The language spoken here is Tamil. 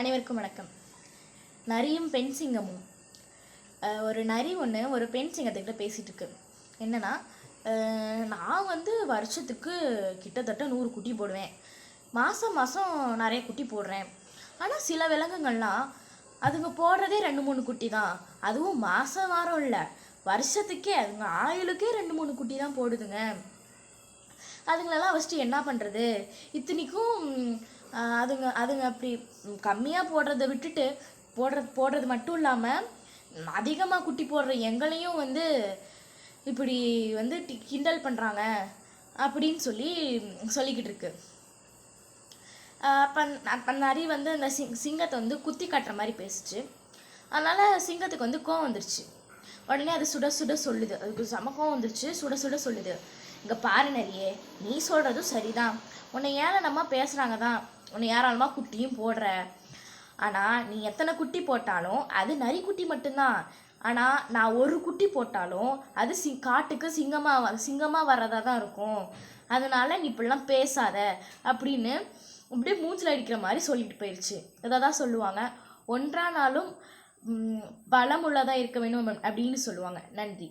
அனைவருக்கும் வணக்கம். நரியும் பெண் சிங்கமும். ஒரு நரி ஒன்று ஒரு பெண் சிங்கத்துக்கிட்ட பேசிகிட்டு இருக்கு என்னன்னா நான் வந்து வருஷத்துக்கு கிட்டத்தட்ட நூறு குட்டி போடுவேன். மாதம் மாதம் நிறைய குட்டி போடுறேன். ஆனால் சில விலங்குகள்லாம் அதுங்க போடுறதே ரெண்டு மூணு குட்டி தான். அதுவும் மாதம் வாரம் இல்லை. வருஷத்துக்கே அதுங்க ஆயுளுக்கே ரெண்டு மூணு குட்டி தான் போடுதுங்க. அதுங்களெல்லாம் ஃபஸ்ட்டு என்ன பண்ணுறது இத்தனைக்கும் அதுங்க அதுங்க அப்படி கம்மியாக போடுறத விட்டுட்டு போடுற போடுறது மட்டும் இல்லாமல் அதிகமாக குட்டி போடுற எங்களையும் வந்து இப்படி வந்து கிண்டல் பண்ணுறாங்க அப்படின்னு சொல்லி சொல்லிக்கிட்டு இருக்கு. அப்போ அப்போ நரி வந்து அந்த சிங் சிங்கத்தை வந்து குத்தி காட்டுற மாதிரி பேசுச்சு. அதனால் சிங்கத்துக்கு வந்து கோவம் வந்துருச்சு. உடனே அது சுட சுட சொல்லுது. அதுக்கு செம கோவம் வந்துருச்சு. சுட சுட சொல்லுது. இங்கே பாரு நரியே நீ சொல்கிறதும் சரிதான். உன்னை ஏளனமா பேசுகிறாங்க தான் உன்னை ஏராளமாக குட்டியும் போடுற. ஆனால் நீ எத்தனை குட்டி போட்டாலும் அது நரி குட்டி மட்டும்தான். ஆனால் நான் ஒரு குட்டி போட்டாலும் அது சி காட்டுக்கு சிங்கமாக சிங்கமாக வர்றதா தான் இருக்கும். அதனால நீ இப்படிலாம் பேசாத அப்படின்னு அப்படியே மூஞ்சில் அடிக்கிற மாதிரி சொல்லிட்டு போயிடுச்சு இதை தான் சொல்லுவாங்க ஒன்றானாலும் பலமுள்ளதாக இருக்க வேணும் அப்படின்னு சொல்லுவாங்க. நன்றி.